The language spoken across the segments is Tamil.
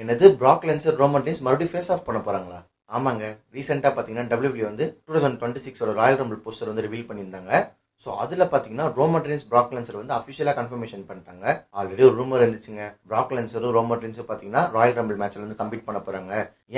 என்னது ப்ராக் லென்சர் ரோமன் ரீன்ஸ் மறுபடியும் ஃபேஸ் ஆஃப் பண்ண போகிறாங்களா ஆமாங்க. ரீசெண்டாக பார்த்தீங்கன்னா டபிள்யூபி வந்து டூ தௌசண்ட் டுவெண்ட்டி சிக்ஸோட ராயல் ரம்பிள் போஸ்டர் வந்து ரிவீல் பண்ணியிருந்தாங்க. ஸோ அதில் பார்த்தீங்கன்னா ரோமன் ரீன்ஸ் ப்ராக் லென்சர் வந்து அஃபிஷியலாக கன்ஃபர்மேஷன் பண்ணிட்டாங்க. ஆல்ரெடி ஒரு ரூமர் இருந்துச்சுங்க. ப்ராக் லென்சரும் ரோமன் ரீன்ஸும் பார்த்தீங்கன்னா ராயல் ரம்பிள் மேட்ச்சில் வந்து கம்ப்ளீட் பண்ண போகிறாங்க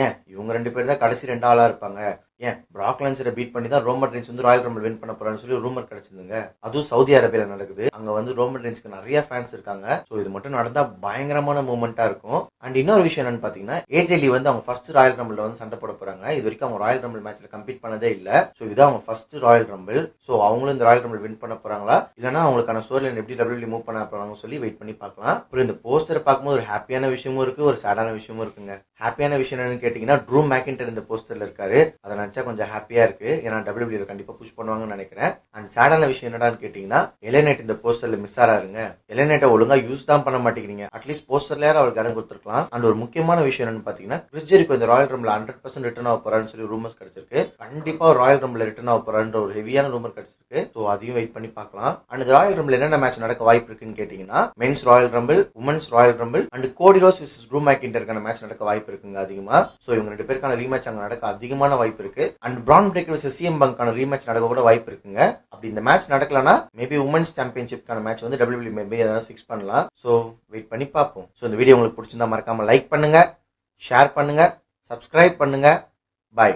ஏன்? இவங்க ரெண்டு பேர் தான் கடைசி ரெண்டு ஆளாக இருப்பாங்க. ஏன்? பிராக் லென்சரை பீட் பண்ணி தான் ரோமன் ரீன்ஸ் வந்து ராயல் ரம்பிள் வின் பண்ண போறான்னு சொல்லி ரூமர் கிடைச்சிருந்துங்க அதுவும் சவுதி அரேபியால நடக்குது. அங்க வந்து ரோமன் ரீன்ஸ்க்கு நிறைய ஃபேன்ஸ் இருக்காங்க. ஸோ இது மட்டும் நடந்தா பயங்கரமான மூமெண்டா இருக்கும். அண்ட் இன்னொரு விஷயம் என்னன்னு பாத்தீங்கன்னா ஏஜேலி வந்து அவங்க ஃபர்ஸ்ட் ராயல் ரம்பிள் வந்து சண்டை போட போறாங்க. இது வரைக்கும் அவங்க ராயல் ரம்பிள் மேட்ச்ல கம்ப்ளீட் பண்ணதே இல்ல. ஸோ இதுதான் அவங்க ஃபர்ஸ்ட் ராயல் ரம்பிள் ஸோ அவங்களும் இந்த ராயல் ரம்பிள் வின் பண்ண போறாங்களா? இல்லைன்னா அவங்களுக்கான ஸ்டோரி லைன் எப்படி டபிள்யூ மூவ் பண்ண போறாங்கன்னு சொல்லி வெயிட் பண்ணி பார்க்கலாம். அப்புறம் இந்த போஸ்டர் பார்க்கும்போது ஒரு ஹாப்பியான விஷயமும் இருக்கு ஒரு சேடான விஷயமும் இருக்குங்க. ஹாப்பியான விஷயம் என்னன்னு கேட்டீங்கன்னா ட்ரூ மேக்கின்டர் இந்த போஸ்டர்ல இருக்காரு. அதை நான் நினச்சா கொஞ்சம் ஹாப்பியாக இருக்குது ஏன்னா டபிள்யூபிள்யூ கண்டிப்பாக புஷ் பண்ணுவாங்கன்னு நினைக்கிறேன். அண்ட் சேடான விஷயம் என்னடான்னு கேட்டிங்கன்னா எலைநைட் இந்த போஸ்டரில் மிஸ் ஆகிறாருங்க எலைநைட்டை ஒழுங்காக யூஸ் தான் பண்ண மாட்டேங்கிறீங்க. அட்லீஸ்ட் போஸ்டர்ல அவருக்கு இடம் கொடுத்துருக்கலாம். அண்ட் ஒரு முக்கியமான விஷயம் என்னன்னு பார்த்தீங்கன்னா கிரிஜருக்கு இந்த ராயல் ரூமில் ஹண்ட்ரட் பர்சன்ட் ரிட்டர்ன் ஆக போகிறான்னு சொல்லி ரூமர்ஸ் கிடச்சிருக்கு. கண்டிப்பாக ராயல் ரூமில் ரிட்டர்ன் ஆக போகிறான்ற ஒரு ஹெவியான ரூமர் கிடச்சிருக்கு. ஸோ அதையும் வெயிட் பண்ணி பார்க்கலாம். அண்ட் இந்த ராயல் ரூமில் என்னென்ன மேட்ச் நடக்க வாய்ப்பு இருக்குன்னு கேட்டிங்கன்னா men's royal rumble women's royal rumble and Cody Rhodes versus Drew மேக்கின்டருக்கான match நடக்க வாய்ப்பு இருக்குங்க அதிகமாக ஸோ இவங்க ரெண்டு பேருக்கான ரீமேட்ச் அங்கே நடக்க அதிகமான வாய்ப்பு இருக்கு. And Bron Breakker versus CM பங்கான rematch நடக்க கூட வாய்ப்பு இருக்குங்க. அப்படி இந்த மேட்ச் நடக்கலனா மேபி உமன்ஸ் சாம்பியன்ஷிப்கான மேட்ச் வந்து டபிள்யூபிள்யூ மேபி அதெல்லாம் ஃபிக்ஸ் பண்ணலாம். ஸோ வெயிட் பண்ணி பார்ப்போம். ஸோ இந்த வீடியோ உங்களுக்கு பிடிச்சிருந்தா மறக்காம லைக் பண்ணுங்க ஷேர் பண்ணுங்க சப்ஸ்கிரைப் பண்ணுங்க. பாய்